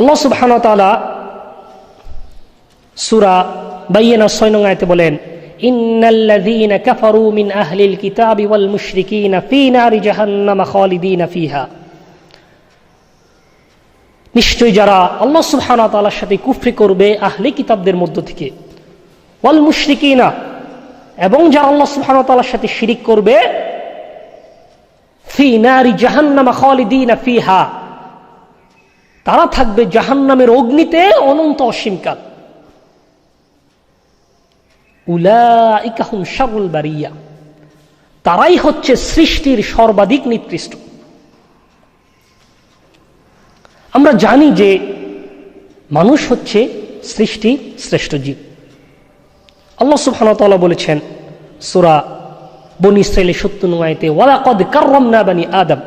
আল্লাহ সুবহান তাআলা সূরা বাইয়িনা 6 নং আয়াতে বলেন, ইন্নাল্লাযীনা কাফারু মিন আহলিল কিতাবি ওয়াল মুশরিকিনা ফী নারি জাহান্নামা খালিদিনা ফিহা। নিশ্চয় যারা আল্লাহ সুবহান তাআলার সাথে কুফরি করবে আহলে কিতাবদের মধ্য থেকে, ওয়াল মুশরিকিনা, এবং যারা আল্লাহ সুবহান তাআলার সাথে শিরিক করবে, ফি নারি জাহান্নামা খালিদিনা ফিহা। তারা থাকবে জাহান্নামের অগ্নিতে অনন্ত অসীমকাল উলাইকাহুম বারিয়া। তারাই হচ্ছে সৃষ্টির সর্বাধিক নিকৃষ্ট। আমরা জানি যে মানুষ হচ্ছে সৃষ্টি শ্রেষ্ঠ জীব। আল্লাহ তাআলা বলেছেন, সূরা বনি ইসরাঈলের 70 নং আয়াতে, ওয়ালাকাদ কাররামনা বানি আদম।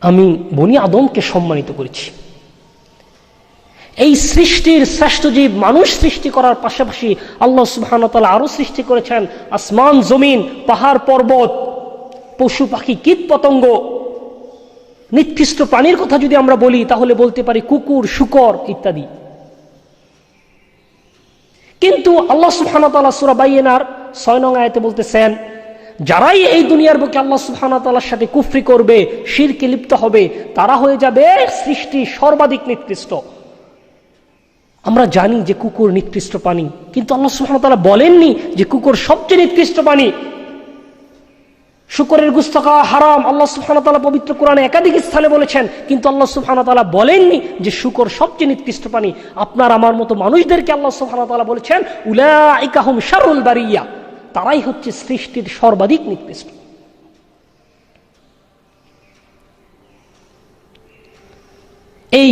আমি বনি আদমকে সম্মানিত করেছি। এই সৃষ্টির শ্রেষ্ঠ জীব মানুষ সৃষ্টি করার পাশাপাশি আল্লাহ সুবহান তাআলা আরও সৃষ্টি করেছেন। আসমান, জমিন, পাহাড়, পর্বত, পশু, পাখি, কীট, পতঙ্গ, নিকৃষ্ট প্রাণীর কথা যদি আমরা বলি, তাহলে বলতে পারি কুকুর, শুকর ইত্যাদি। কিন্তু আল্লাহ সুবহান তাআলা সূরা বাইয়েনার ছয় নং আয়াতে বলতেছেন যারাই এই দুনিয়ার বুকে আল্লাহ সুবহান তাআলার সাথে কুফরি করবে, শিরকে লিপ্ত হবে, তারা হয়ে যাবে সৃষ্টি সর্বাধিক নিকৃষ্ট। আমরা জানি যে কুকুর নিকৃষ্ট প্রাণী, কিন্তু আল্লাহ সুবহান তাআলা বলেননি যে কুকুর সবচেয়ে নিকৃষ্ট প্রাণী। শুকরের গুস্ত খাওয়া হারাম, আল্লাহ ওয়া পবিত্র কোরআনে একাধিক স্থানে বলেছেন, কিন্তু আল্লাহ ওয়া বলেননি যে শুকর সবচেয়ে নিকৃষ্ট প্রাণী। আপনার, আমার মতো মানুষদেরকে আল্লাহ ওয়া বলেছেন, উলাইকা হুম শারুল বারিয়া। তারাই হচ্ছে সৃষ্টির সর্বাধিক নিকৃষ্ট। এই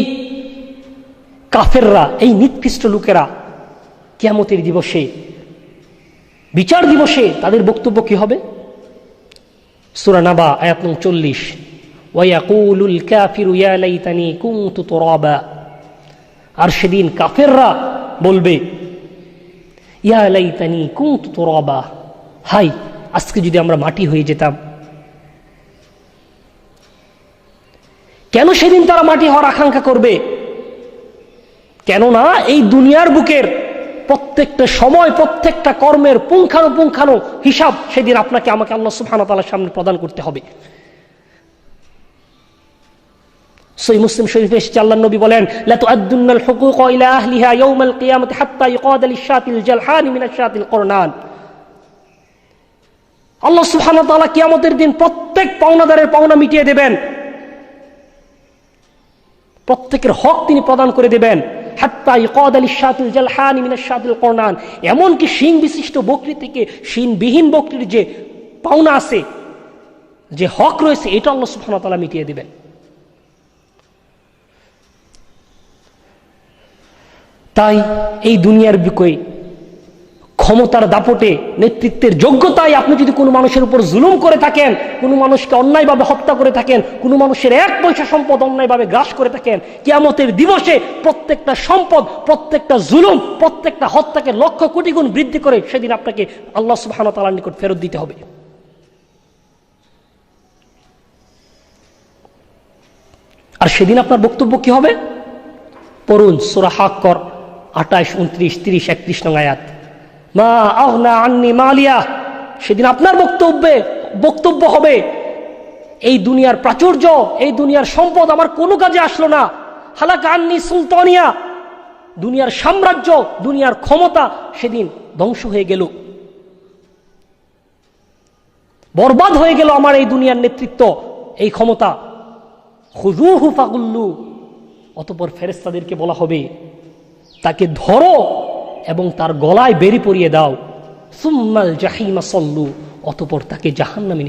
কাফেররা, এই নিকৃষ্ট লোকেরা কিয়ামতের দিবসে, বিচার দিবসে তাদের বক্তব্য কি হবে? সূরা নাবা, আয়াত নং চল্লিশ। ওয়াকুলুল কাফিরু ইয়া লাইতানি কুনতু তুরাবা। আর সেদিন কাফেররা বলবে ইয়া লাইতানি, কুনতু তুরাবা? হাই, আজকে যদি আমরা মাটি হয়ে যেতাম। কেন সেদিন তারা মাটি হওয়ার আকাঙ্ক্ষা করবে? কেননা এই দুনিয়ার বুকের প্রত্যেকটা সময়, প্রত্যেকটা কর্মের পুঙ্খানুপুঙ্খানু হিসাব সেদিন আপনাকে, আমাকে আল্লাহ তাআলার সামনে প্রদান করতে হবে। সই মুসলিম শরীফে এসেছে আল্লাহ নবী বলেন লাতু তুআদ্দুন্নাল হুকুক ইলা আহলিহা ইয়াউমাল কিয়ামাতি হাত্তা ইউকাদ লিশ-শাতিল জালহানি মিনাশ-শাতিল করনান আল্লাহ সুবহানাহু ওয়া তাআলা কিয়ামতের দিন প্রত্যেক পাওনাদারের পাওনা মিটিয়ে দেবেন। প্রত্যেকের হক তিনি প্রদান করে দেবেন। হাত্তা ইকাদ আলী শাতিল জালহানি মিনাশ শাতিল করনান এমনকি শিং বিশিষ্ট বকরি থেকে শিনবিহীন বকরির যে পাওনা আছে, যে হক রয়েছে, এটা আল্লাহ সুবহানাহু ওয়া তাআলা মিটিয়ে দিবেন। তাই এই দুনিয়ার বুকে ক্ষমতার দাপটে, নেতৃত্বের যোগ্যতায় আপনি যদি কোনো মানুষের উপর জুলুম করে থাকেন, কোনো মানুষকে অন্যায়ভাবে হত্যা করে থাকেন, কোনো মানুষের এক পয়সা সম্পদ অন্যায়ভাবে গ্রাস করে থাকেন, কিয়ামতের দিবসে প্রত্যেকটা সম্পদ, প্রত্যেকটা জুলুম, প্রত্যেকটা হত্যাকে লক্ষ কোটি গুণ বৃদ্ধি করে সেদিন আপনাকে আল্লাহ সুবহানাহু ওয়া তাআলার নিকট ফেরত দিতে হবে। আর সেদিন আপনার বক্তব্য কি হবে? পড়ুন সূরা আঠাশ, উনত্রিশ, তিরিশ, একত্রিশ নং আয়াত। মা আহনা আন্নি মালিয়া, সেদিন আপনার বক্তব্যে, বক্তব্য হবে, এই দুনিয়ার প্রাচুর্য, এই দুনিয়ার সম্পদ আমার কোনো কাজে আসলো না। হালাকা আন্নি সুলতানিয়া, দুনিয়ার সাম্রাজ্য, দুনিয়ার ক্ষমতা সেদিন ধ্বংস হয়ে গেল। বরবাদ হয়ে গেল আমার এই দুনিয়ার নেতৃত্ব, এই ক্ষমতা। হুজুহু ফাগুল্লু, অতপর ফেরেস্তাদেরকে বলা হবে তাকে ধরো এবং তার গলায় বেরি পরিয়ে দাও। সুম্মাল জাহিমা সল্লু অতপর তাকে জাহান্নামে